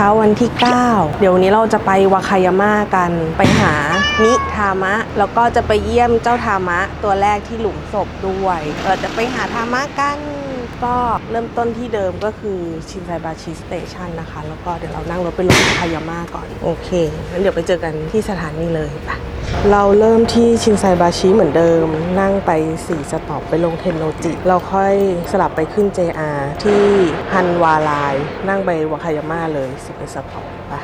เช้าวันที่ 9 เดี๋ยวนี้เราจะไปวาคายาม่ากัน ไปหานิทามะ แล้วก็จะไปเยี่ยมเจ้าทามะตัวแรกที่หลุมศพด้วย เราจะไปหาทามะกัน ก็เริ่มต้นที่เดิมก็คือชินไซบาชิสเตชันนะคะ แล้วก็เดี๋ยวเรานั่งรถไปลงวาคายาม่าก่อน โอเคงั้นเดี๋ยวไปเจอกันที่สถานีเลยไปเราเริ่มที่ชินไซบาชิเหมือนเดิม นั่งไป 4 สต็อปไปลงเทนโนจิ เราค่อยสลับไปขึ้น JR ที่ฮันวาลาย นั่งไปวาคายาม่าเลย11สต็อปไป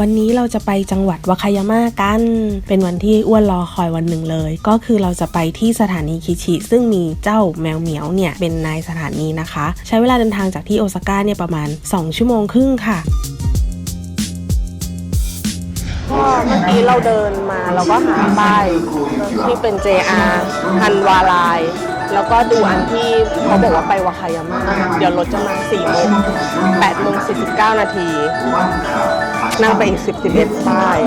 วันนี้เราจะไปจังหวัดวาคายาม่ากัน เป็นวันที่อ้วนรอคอยวันหนึ่งเลย ก็คือเราจะไปที่สถานีคิชิ ซึ่งมีเจ้าแมวเหมียวเนี่ย เป็นนายสถานีนะคะ ใช้เวลาเดินทางจากที่โอซาก้าเนี่ยประมาณ 2 ชั่วโมงครึ่งค่ะก็เมื่อกี้เราเดินมาเราก็หาป้ายที่เป็น JR ฮันวาลาย แล้วก็ดูอันที่เขาบอกว่าไปวาคายาม่าเดี๋ยวรถจะมา4โมง8โมง49 นาที นั่งไปอีก 10 11ป้าย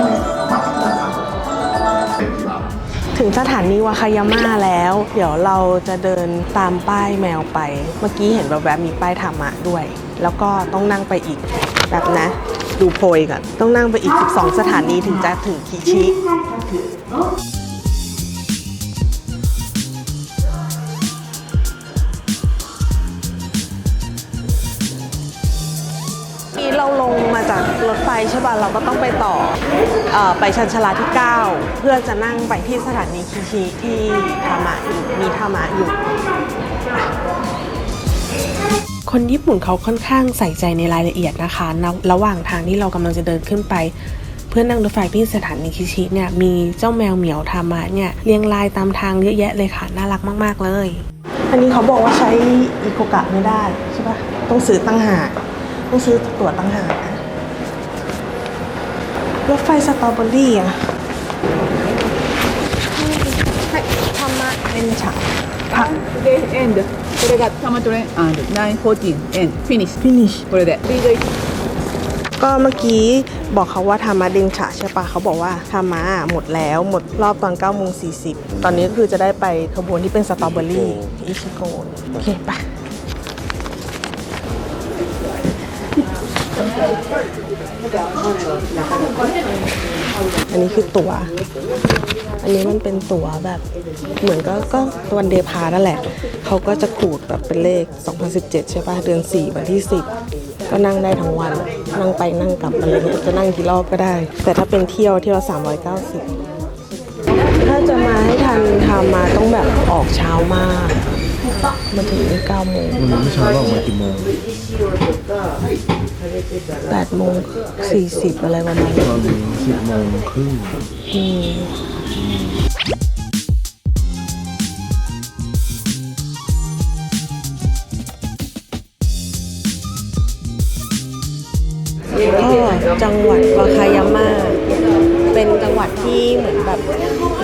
ถึงสถานีวาคายาม่าแล้ว เดี๋ยวเราจะเดินตามป้ายแมวไป เมื่อกี้เห็นแบบแบบๆมีป้ายธรรมะด้วย แล้วก็ต้องนั่งไปอีกแบบนะ ดูโพยก่อน ต้องนั่งไปอีก 12 สถานีถึงจะถึงคิชิ ใช่ป่ะเราก็ต้องไปต่ออไปชันชาลาที่ 9 เพื่อจะนั่งไปที่สถานีคิชิที่ทามะอยู่มีทามะอยู่ คนญี่ปุ่นเขาค่อนข้างใส่ใจในรายละเอียดนะคะ ระหว่างทางที่เรากำลังจะเดินขึ้นไปเพื่อนั่งรถไฟที่สถานีคิชิเนี่ยมีเจ้าแมวเหมียวทามะเนี่ยเรียงรายตามทางเยอะแยะเลยค่ะ น่ารักมาก ๆ เลย อันนี้เขาบอกว่าใช้อีโคกะไม่ได้ใช่ปะต้องซื้อตั้งหากต้องซื้อตั๋วตั้งหาก รถไฟสตรอเบอรี่อะให้ธรรมะเป็นฉากพัก でエンドこれがタマトレンあ914エンフィニッシュ finish これでスピード1 ก็เมื่อกี้บอกเขาว่าธรรมะเดนฉะใช่ปะเขาบอกว่าธรรมะหมดแล้วหมดรอบตอน9โมง40 ตอนนี้ก็คือจะได้ไปขบวนที่เป็นสตรอเบอรี่อิชิโกนโอเคปะ อันนี้คือตั๋ว อันนี้มันเป็นตั๋วแบบเหมือนก็ก็วันเดพานั่นแหละ เขาก็จะขูดแบบเป็นเลข 2017 ใช่ป่ะ เดือน 4 วันที่ 10 ก็นั่งได้ทั้งวัน นั่งไปนั่งกลับอะไรเงี้ยจะนั่งกี่รอบก็ได้ แต่ถ้าเป็นเที่ยวเที่ยวละ390 ถ้าจะมาให้ทันทำมาต้องแบบออกเช้ามาก มาถึง9โมงวันนี้เมื่อเช้าเราออกมากี่โมง แปดโมงสี่สิบอะไรประมาณนี้ตอนนี้สิบโมงครึ่งอืมก็จังหวัดวาคายาม่า เป็นจังหวัดที่เหมือนแบบ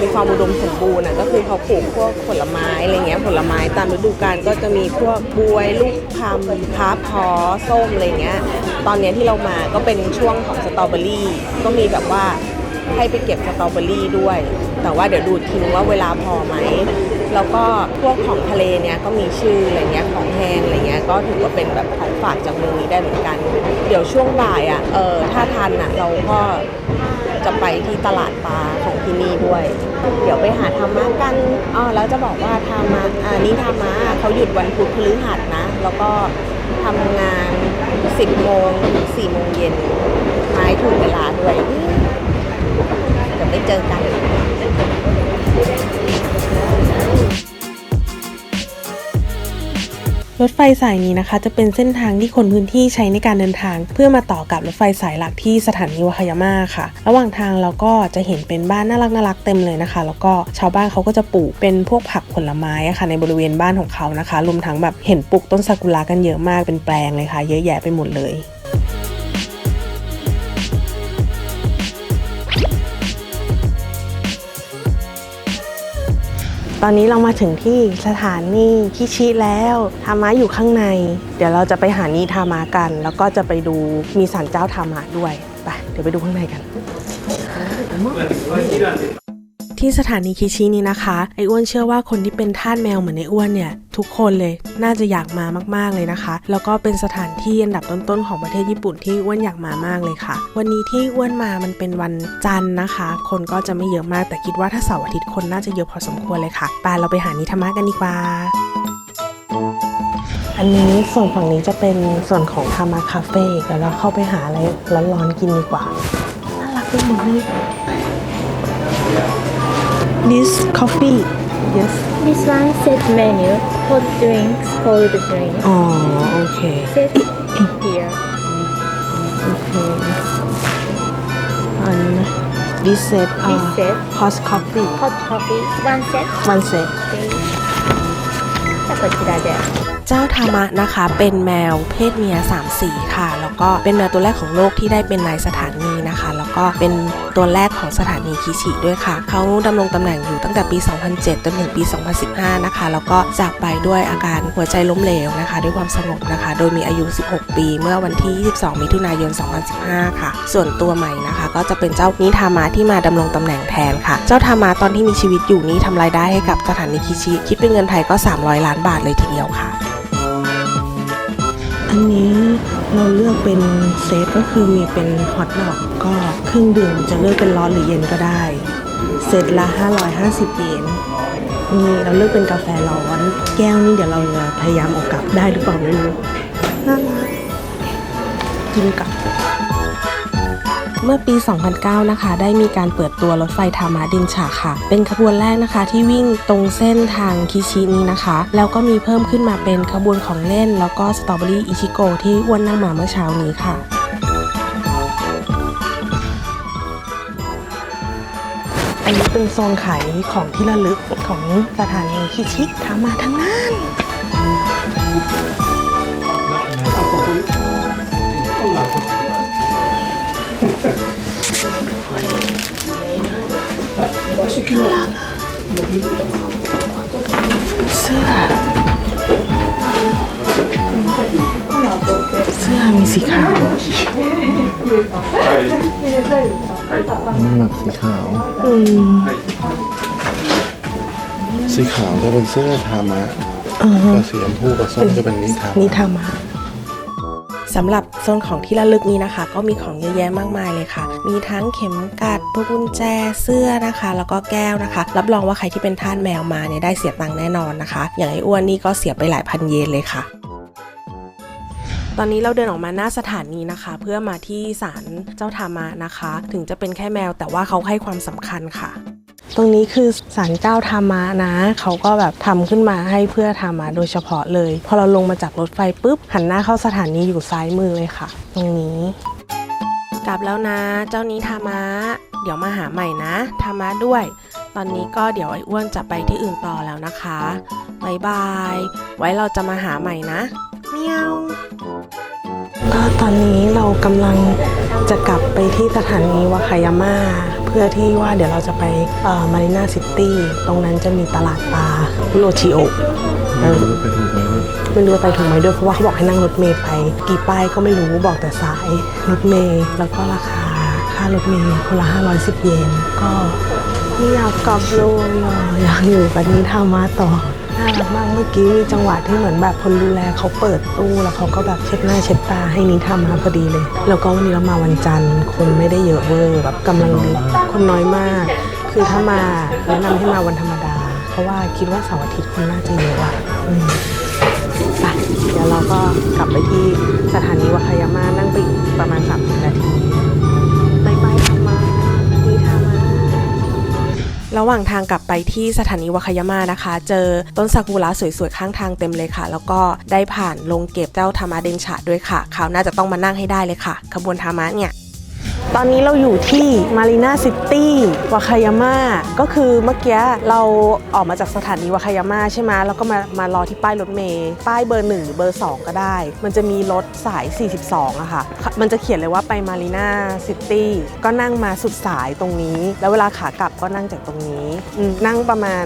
มีความอุดมสมบูรณ์อะก็คือเขาปลูกพวกผลไม้อะไรเงี้ยผลไม้ตามฤดูกาลก็จะมีพวกบวยลูกพลัมพาพอส้มอะไรเงี้ยตอนเนี้ยที่เรามาก็เป็นช่วงของสตรอเบอรี่ก็มีแบบว่าให้ไปเก็บสตรอเบอรี่ด้วย แต่ว่าเดี๋ยวดูทีนึงว่าเวลาพอไหมแล้วก็พวกของทะเลเนี่ยก็มีชื่ออะไรเงี้ยของแห้งอะไรเงี้ยก็ถือว่าเป็นแบบของฝากจากเมืองนี้ได้เหมือนกัน เดี๋ยวช่วงบ่ายอะเออถ้าทันอะเราก็ จะไปที่ตลาดปลาของที่นี่ด้วย เดี๋ยวไปหาธรรมะกันอ๋อแล้วจะบอกว่าธรรมะอ่านี่ธรรมะเขาหยุดวันพุธพฤหัสนะ แล้วก็ทำงาน 10โมงถึง4โมงเย็นมาให้ถูกเวลาด้วยเดี๋ยวไปเจอกัน รถไฟสายนี้นะคะ จะเป็นเส้นทางที่คนพื้นที่ใช้ในการเดินทาง เพื่อมาต่อกับรถไฟสายหลักที่สถานีวาคายาม่าค่ะ ระหว่างทางเราก็จะเห็นเป็นบ้านน่ารักน่ารักเต็มเลยนะคะ แล้วก็ชาวบ้านเขาก็จะปลูกเป็นพวกผักผลไม้ะค่ะในบริเวณบ้านของเขานะคะรวมทั้งแบบเห็นปลูกต้นซากุระกันเยอะมากเป็นแปลงเลยค่ะ เยอะแยะไปหมดเลย ตอนนี้เรามาถึงที่สถานีคิชิแล้วธามะอยู่ข้างใน เดี๋ยวเราจะไปหานีธามะกัน แล้วก็จะไปดูมีศาลเจ้าธามะด้วยไปเดี๋ยวไปดูข้างในกัน ที่สถานีคิชินี้นะคะ ไออ้วนเชื่อว่าคนที่เป็นทาสแมวเหมือนไออ้วนเนี่ย ทุกคนเลยน่าจะอยากมามากๆเลยนะคะ แล้วก็เป็นสถานที่อันดับต้นๆของประเทศญี่ปุ่นที่อ้วนอยากมามากเลยค่ะ วันนี้ที่อ้วนมามันเป็นวันจันทร์นะคะ คนก็จะไม่เยอะมากแต่คิดว่าถ้าเสาร์อาทิตย์คนน่าจะเยอะพอสมควรเลยค่ะไปเราไปหานิธรรมะกันดีกว่าอันนี้ส่วนฝั่งนี้จะเป็นส่วนของทามาคาเฟ่เดี๋ยวเราเข้าไปหาอะไรร้อนๆกินดีกว่า น่ารักไปหมดเลย this coffee? Yes. This one says menu, hot drinks, cold drinks. Oh, okay. Says here. Okay. And this set, uh, This set. hot coffee. Hot coffee, one set. One set. Okay. เจ้าทามะนะคะ เป็นแมวเพศเมีย3สีค่ะ แล้วก็เป็นแมวตัวแรกของโลกที่ได้เป็นนายสถานีนะคะ แล้วก็เป็นตัวแรกของสถานีคิชิด้วยค่ะ เขาดำรงตำแหน่งอยู่ตั้งแต่ปี 2007 จนถึงปี 2015 นะคะ แล้วก็จากไปด้วยอาการหัวใจล้มเหลวนะคะ ด้วยความสงบนะคะ โดยมีอายุ 16 ปีเมื่อวันที่ 22 มิถุนายน 2015 ค่ะ ส่วนตัวใหม่นะคะ ก็จะเป็นเจ้านิทามะที่มาดำรงตำแหน่งแทนค่ะ เจ้าทามะตอนที่มีชีวิตอยู่นี้ทำรายได้ให้กับสถานีคิชิ คิดเป็นเงินไทยก็ 300 ล้านบาทเลยทีเดียวค่ะ อันนี้เราเลือกเป็นเซตก็คือมีเป็นฮอตดอกก็เครื่องดื่มจะเลือกเป็นร้อนหรือเย็นก็ได้ เซตละ 550 เยนนี่เราเลือกเป็นกาแฟร้อน แก้วนี่เดี๋ยวเราจะพยายามออกกลับได้หรือเปล่าไม่รู้น่ารักกินกับ เมื่อปี 2009 นะคะ ได้มีการเปิดตัวรถไฟทามาดินฉาค่ะ เป็นขบวนแรกนะคะที่วิ่งตรงเส้นทางคิชินี้นะคะ แล้วก็มีเพิ่มขึ้นมาเป็นขบวนของเล่น แล้วก็สตรอเบอรี่อิชิโกที่อ้วนนั่งมาเมื่อเช้านี้ค่ะอันนี้เป็นโซนขายของที่ระลึกของสถานีคิชิทามาทั้งนั้น เสื้อเสื้อมีสีขาวน้ำหนักสีขาว อืมสีขาวจะเป็นเสื้อทามะอ่าฮะแต่สีชมพูกับส้มจะเป็นนิทามนิทามะ สำหรับโซนของที่ระลึกนี้นะคะ ก็มีของเยอะแยะมากมายเลยค่ะ มีทั้งเข็มกลัดพวกกุญแจเสื้อนะคะ แล้วก็แก้วนะคะ รับรองว่าใครที่เป็นท่าสแมวมาเนี่ยได้เสียตังค์แน่นอนนะคะ อย่างไอ้อ้วนนี่ก็เสียไปหลายพันเยนเลยค่ะตอนนี้เราเดินออกมาหน้าสถานีนะคะ เพื่อมาที่ศาลเจ้าทามะนะคะ ถึงจะเป็นแค่แมวแต่ว่าเขาให้ความสำคัญค่ะ ตรงนี้คือศาลเจ้าทามะนะ เขาก็แบบทำขึ้นมาให้เพื่อทามะโดยเฉพาะเลย พอเราลงมาจากรถไฟปุ๊บ หันหน้าเข้าสถานีอยู่ซ้ายมือเลยค่ะ ตรงนี้ กลับแล้วนะ เจ้านี้ทามะเดี๋ยวมาหาใหม่นะทามะด้วย ตอนนี้ก็เดี๋ยวไอ้อ้วนจะไปที่อื่นต่อแล้วนะคะบายบาย ไว้เราจะมาหาใหม่นะเมียว ก็ตอนนี้เรากำลังจะกลับไปที่สถานีวาคายาม่าเพื่อที่ว่าเดี๋ยวเราจะไปมารีนาซิตี้ตรงนั้นจะมีตลาดปลาโรชิโอเอไม่อรู้ไปถูกไหมไม่รู้ว่าไปถูกไหมด้วยเพราะว่าเขาบอกให้นั่งรถเมล์ไป กี่ป้ายก็ไม่รู้บอกแต่สายรถเมล์แล้วก็ราคาค่ารถเมล์คนละ510 เยนก็ไม่อยากกลับเลยอะอยากอยู่กับนี้ทามาต่อ น่ารักมากเมื่อกี้มีจังหวะที่เหมือนแบบคนดูแลเขาเปิดตู้แล้วเขาก็แบบเช็ดหน้าเช็ดตาให้นิทามาพอดีเลย แล้วก็วันนี้เรามาวันจันทร์ คนไม่ได้เยอะเวอร์แบบกำลังดีคนน้อยมาก คือถ้ามาแนะนำให้มาวันธรรมดา เพราะว่าคิดว่าเสาร์อาทิตย์คนน่าจะเยอะอะไปเดี๋ยวเราก็กลับไปที่สถานีวาคายาม่านั่งไปอีกประมาณ30นาที ระหว่างทางกลับไปที่สถานีวาคายาม่านะคะ เจอต้นซากุระสวยๆ ข้างทางเต็มเลยค่ะ แล้วก็ได้ผ่านลงเก็บเจ้าทามาเดนชาด้วยค่ะ คราวหน่าจะต้องมานั่งให้ได้เลยค่ะ ขบวนทามะเนี่ย ตอนนี้เราอยู่ที่มารีนาซิตี้วาคายาม่าก็คือเมื่อกี้เราออกมาจากสถานีวาคายาม่าใช่ไหมแล้วก็มามารอที่ป้ายรถเมย์ป้ายเบอร์ 1 หรือเบอร์ 2 ก็ได้ มันจะมีรถสาย 42อะค่ะ มันจะเขียนเลยว่าไปมารีนาซิตี้ก็นั่งมาสุดสายตรงนี้ แล้วเวลาขากลับก็นั่งจากตรงนี้ นั่งประมาณ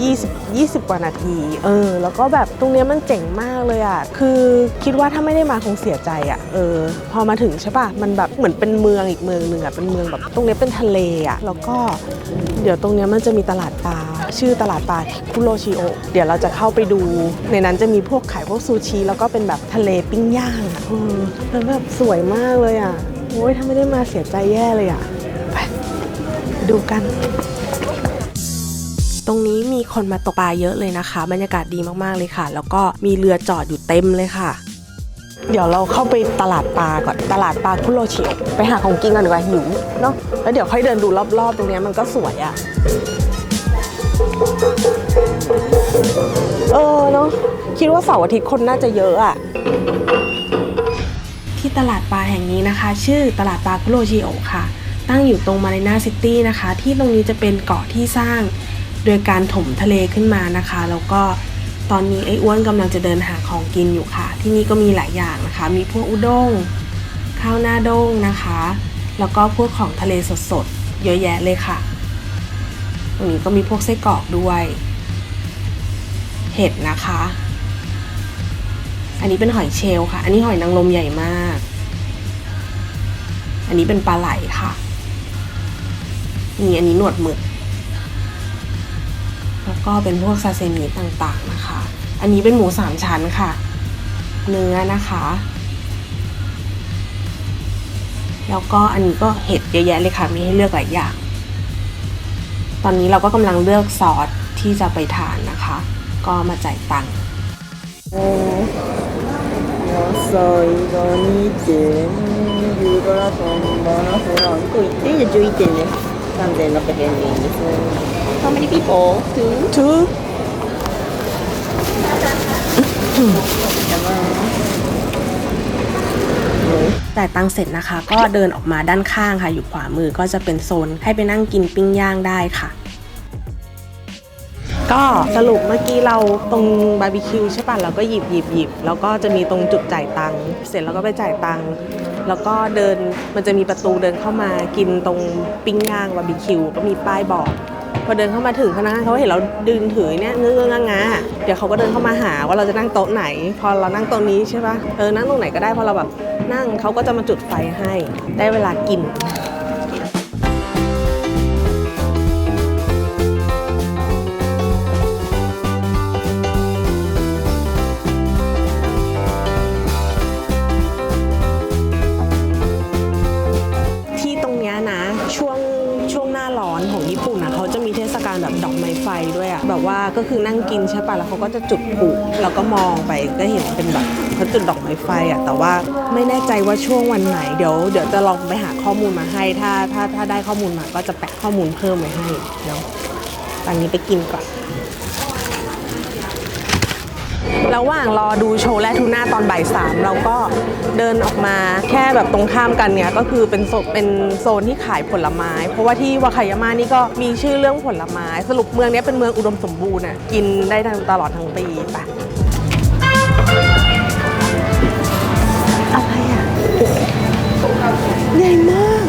20 20 กว่านาที เออ แล้วก็แบบตรงเนี้ยมันเจ๋งมากเลยอะคือคิดว่าถ้าไม่ได้มาคงเสียใจอะเออ พอมาถึงใช่ปะมันแบบเหมือนเป็นเมืองอีกเมืองหนึ่งอะเป็นเมืองแบบตรงนี้เป็นทะเลอะแล้วก็เดี๋ยวตรงนี้มันจะมีตลาดปลาชื่อตลาดปลาคุโรชิโอเดี๋ยวเราจะเข้าไปดู ในนั้นจะมีพวกขายพวกซูชิ แล้วก็เป็นแบบทะเลปิ้งย่างอะเออแล้วแบบสวยมากเลยอะโอ้ยถ้าไม่ได้มาเสียใจแย่เลยอะไปไปดูกันตรงนี้มีคนมาตกปลาเยอะเลยนะคะ บรรยากาศดีมากๆเลยค่ะ แล้วก็มีเรือจอดอยู่เต็มเลยค่ะ เดี๋ยวเราเข้าไปตลาดปลาก่อน ตลาดปลาคุโรชิไปหาของกินกันดีกว่าหิวเนาะแล้วเดี๋ยวค่อยเดินดูรอบๆ ตรงนี้มันก็สวยอะ่ะ เออเนาะคิดว่าเสาร์อาทิตย์คนน่าจะเยอะอะ่ะที่ตลาดปลาแห่งนี้นะคะ ชื่อตลาดปลาคุโรชิโอค่ะ ตั้งอยู่ตรงมารีนาซิตี้นะคะ ที่ตรงนี้จะเป็นเกาะที่สร้าง โดยการถมทะเลขึ้นมานะคะ แล้วก็ ตอนนี้ไอ้อ้วนกำลังจะเดินหาของกินอยู่ค่ะ ที่นี่ก็มีหลายอย่างนะคะ มีพวกอุด้ง ข้าวหน้าด้งนะคะ แล้วก็พวกของทะเลสดๆ เยอะแยะเลยค่ะ ตรงนี้ก็มีพวกไส้กรอกด้วย เห็ดนะคะ อันนี้เป็นหอยเชลล์ค่ะ อันนี้หอยนางรมใหญ่มาก อันนี้เป็นปลาไหลค่ะ นี่อันนี้หนวดหมึก ก็เป็นพวกซาซิมิต่างๆนะคะ อันนี้เป็นหมูสามชั้นค่ะ เนื้อนะคะ แล้วก็อันนี้ก็เห็ดเยอะแยะเลยค่ะ มีให้เลือกหลายอย่าง ตอนนี้เราก็กำลังเลือกซอสที่จะไปทานนะคะ ก็มาจ่ายตังค์ 野菜が2点牛バラとんバラフランク1点で11点ね3600円でいいです How many people? Two? ทูแต่ายตังค์เสร็จนะคะ ก็เดินออกมาด้านข้างค่ะ อยู่ขวามือก็จะเป็นโซนให้ไปนั่งกินปิ้งย่างได้ค่ะ ก็สรุปเมื่อกี้เราตรงบาร์บีคิวใช่ป่ะเราก็หยิบหยิบหยิบแล้วก็จะมีตรงจุดจ่ายตังค์เสร็จแล้วก็ไปจ่ายตังค์แล้วก็เดินมันจะมีประตูเดินเข้ามากินตรงปิ้งย่างบาร์บีคิวก็มีป้ายบอก พอเดินเข้ามาถึงพนักงานเขาเห็นเราดึงถือเนี่ยเงื้องงาเดี๋ยวเขาก็เดินเข้ามาหาว่าเราจะนั่งโต๊ะไหน พอเรานั่งโต๊ะนี้ใช่ปะเออนั่งตรงไหนก็ได้พอเราแบบนั่งเขาก็จะมาจุดไฟให้ ได้เวลากิน ร้อนของญี่ปุ่นนะเขาจะมีเทศกาลแบบดอกไม้ไฟด้วยอะแบบว่าก็คือนั่งกินใช่ปะแล้วเขาก็จะจุดพลุแล้วก็มองไปก็เห็นเป็นแบบเขาจุดดอกไม้ไฟอะแต่ว่าไม่แน่ใจว่าช่วงวันไหนเดี๋ยวเดี๋ยวจะลองไปหาข้อมูลมาให้ ถ้าถ้าถ้าได้ข้อมูลมาก็จะแปะข้อมูลเพิ่มไว้ให้เนาะตอนนี้ไปกินก่อน ระหว่างรอดูโชว์และทูน่าตอนบ่ายสามเราก็เดินออกมาแค่แบบตรงข้ามกันเนี่ยก็คือเป็นโซนเป็นโซนที่ขายผลไม้ เพราะว่าที่วาคายาม่านี่ก็มีชื่อเรื่องผลไม้ สรุปเมืองนี้เป็นเมืองอุดมสมบูรณ์น่ะกินได้ทั้งตลอดทั้งปีไปอะไรอะใหญ่มาก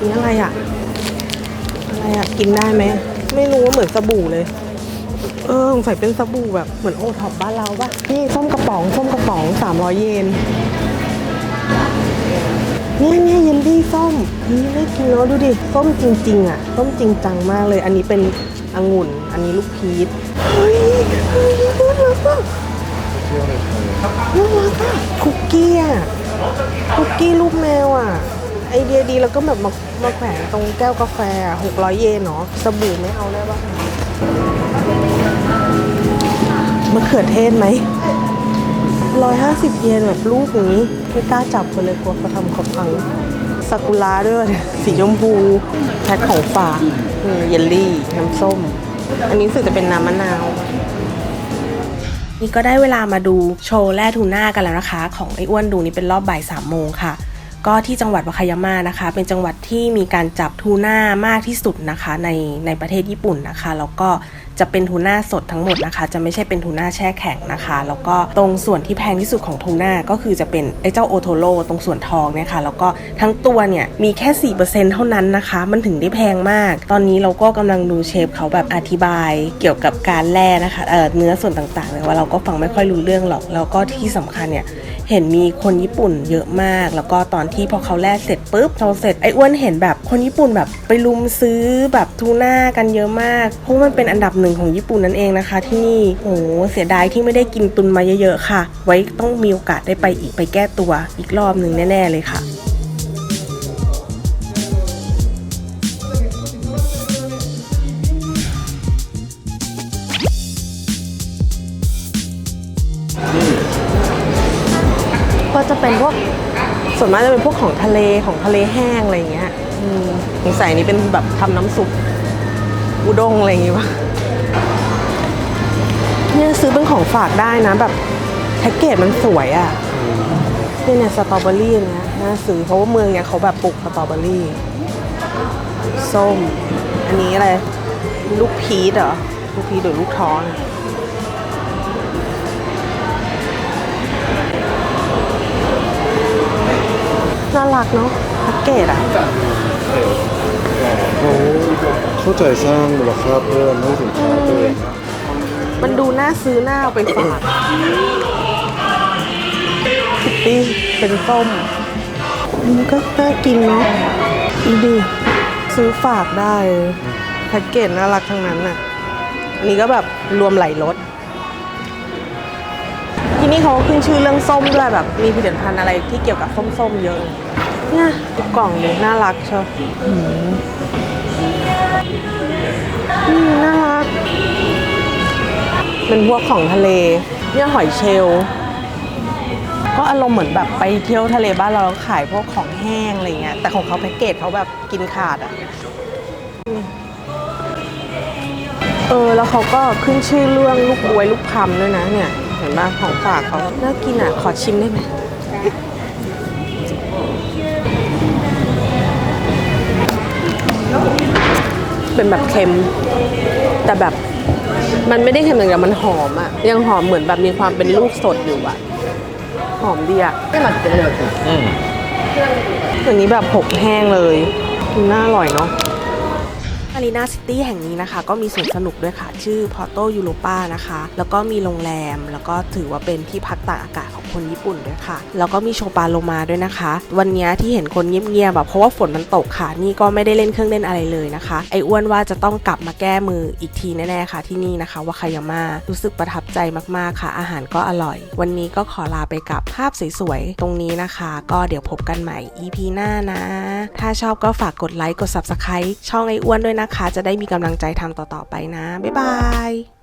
นี่อะไรอะอะไรอะกินได้ไหมไม่รู้ว่าเหมือนสบู่เลย เออสงสัยเป็นสบู่แบบเหมือนโอท็อปบ้านเราปะนี่ส้มกระป๋องส้มกระป๋อง300 เยนเนี่ยเนี่ยเยลลี่ส้มนี่ไม่กินแล้วดูดิส้มจริง ๆ อะส้มจริงจังมากเลย อันนี้เป็นองุ่น อันนี้ลูกพีชเฮ้ยเฮ้ยน่ารักอะน่ารักอะคุกกี้อะคุกกี้รูปแมวอะไอเดียดีแล้วก็แบบมามาแขวนตรงแก้วกาแฟหกร้อยเยนเนาะสบู่ไม่เอาได้ปะ มะเขือเทศไหมร้อยห้าสิบเยนแบบลูกอย่างนี้ไม่กล้าจับเลยกลัวเขาทำเขาพังซากุระด้วยสีชมพูแพ็คของฝากเยลลี่น้ำส้ม อันนี้สึกจะเป็นน้ำมะนาวนี่ก็ได้เวลามาดูโชว์แร่ทูน่ากันแล้วนะคะ ของไอ้อ้วนดูนี่เป็นรอบบ่ายสามโมงค่ะ ก็ที่จังหวัดวาคายาม่านะคะ เป็นจังหวัดที่มีการจับทูน่ามากที่สุดนะคะในในประเทศญี่ปุ่นนะคะ แล้วก็ จะเป็นทูน่าสดทั้งหมดนะคะ จะไม่ใช่เป็นทูน่าแช่แข็งนะคะ แล้วก็ตรงส่วนที่แพงที่สุดของทูน่าก็คือจะเป็นไอ้เจ้าโอโทโร่ตรงส่วนทองเนี่ยค่ะ แล้วก็ทั้งตัวเนี่ยมีแค่ 4%เท่านั้นนะคะ มันถึงได้แพงมาก ตอนนี้เราก็กำลังดูเชฟเขาแบบอธิบายเกี่ยวกับการแล่นะคะเออเนื้อส่วนต่างๆเนี่ยว่าเราก็ฟังไม่ค่อยรู้เรื่องหรอก แล้วก็ที่สำคัญเนี่ยเห็นมีคนญี่ปุ่นเยอะมาก แล้วก็ตอนที่พอเขาแลกเสร็จปุ๊บเราเสร็จไอ้อ้วนเห็นแบบคนญี่ปุ่นแบบไปลุมซื้อแบบทูน่ากันเยอะมาก เพราะมันเป็นอันดับหนึ่งของญี่ปุ่นนั่นเองนะคะ ที่นี่โอ้โหเสียดายที่ไม่ได้กินตุนมาเยอะๆค่ะ ไว้ต้องมีโอกาสได้ไปอีกไปแก้ตัวอีกรอบหนึ่งแน่ ๆ เลยค่ะ วนมากจะเป็นพวกของทะเลของทะเลแห้งอะไรเงี้ยอืมสงสัยนี้เป็นแบบทำน้ำซุปอุด้งอะไรอย่างงี้ปะเนี่ยซื้อเป็นของฝากได้นะแบบแพ็กเกจมันสวยอะ่ะเนี่ยเนี่ยสตรอเบอรี่เนี้ยน่าซื้อเพราะว่าเมืองเนี้ยเขาแบบปลูกสตรอเบอรี่ ส้ม อันนี้อะไร ลูกพีชเหรอ ลูกพีชหรือลูกท้อน น่ารักเนาะแพ็กเกจอะเขาเข้าใจสร้างมูลค่าเพิ่มให้สินค้าตัวเองมันดูน่าซื้อหน้าเอาไปฝากคิตตี้เป็นส้มมันก็น่ากินเนาะดูดิซื้อฝากได้ แพ็กเกจน่ารักทั้งนั้นน่ะ อันนี้ก็แบบรวมไหลายรส ที่นี่เขาขึ้นชื่อเรื่องส้มด้วยแบบมีผลิตภัณฑ์อะไรที่เกี่ยวกับส้มๆเยอะเนี่ยกล่องเลยน่ารักเชียวอืมอืมน่ารักเป็นพวกของทะเล เนี่ยหอยเชลก็อารมณ์เหมือนแบบไปเที่ยวทะเลบ้านเราแล้วขายพวกของแห้งอะไรเงี้ยแต่ของเขาแพ็กเกจเขาแบบกินขาดอะเออแล้วเขาก็ขึ้นชื่อเรื่องลูกบวยลูกพรำด้วยนะเนี่ย เห็นป่ะของฝากเขาน่ากินอะ ขอชิมได้ไหมเป็นแบบเค็ม แต่แบบมันไม่ได้เค็มอย่างเดียวมันหอมอะยังหอมเหมือนแบบมีความเป็นลูกสดอยู่อะหอมดีอะอย่างนี้แบบผกแห้งเลยน่าอร่อยเนาะ อารีนาซิตี้แห่งนี้นะคะ ก็มีสวนสนุกด้วยค่ะ ชื่อพอโตยูโรปานะคะ แล้วก็มีโรงแรม แล้วก็ถือว่าเป็นที่พักตากอากาศของ คนญี่ปุ่นด้วยค่ะ แล้วก็มีโชปาโลมาด้วยนะคะ วันนี้ที่เห็นคนเงียบๆแบบเพราะว่าฝนมันตกค่ะ นี่ก็ไม่ได้เล่นเครื่องเล่นอะไรเลยนะคะ ไอ้อ้วนว่าจะต้องกลับมาแก้มืออีกทีแน่ๆค่ะ ที่นี่นะคะวาคายาม่ารู้สึกประทับใจมากๆค่ะ อาหารก็อร่อย วันนี้ก็ขอลาไปกับภาพสวยๆตรงนี้นะคะ ก็เดี๋ยวพบกันใหม่ EP หน้านะ ถ้าชอบก็ฝากกดไลค์กด Subscribe ช่องไอ้อ้วนด้วยนะคะ จะได้มีกำลังใจทำต่อๆไปนะบ๊ายบาย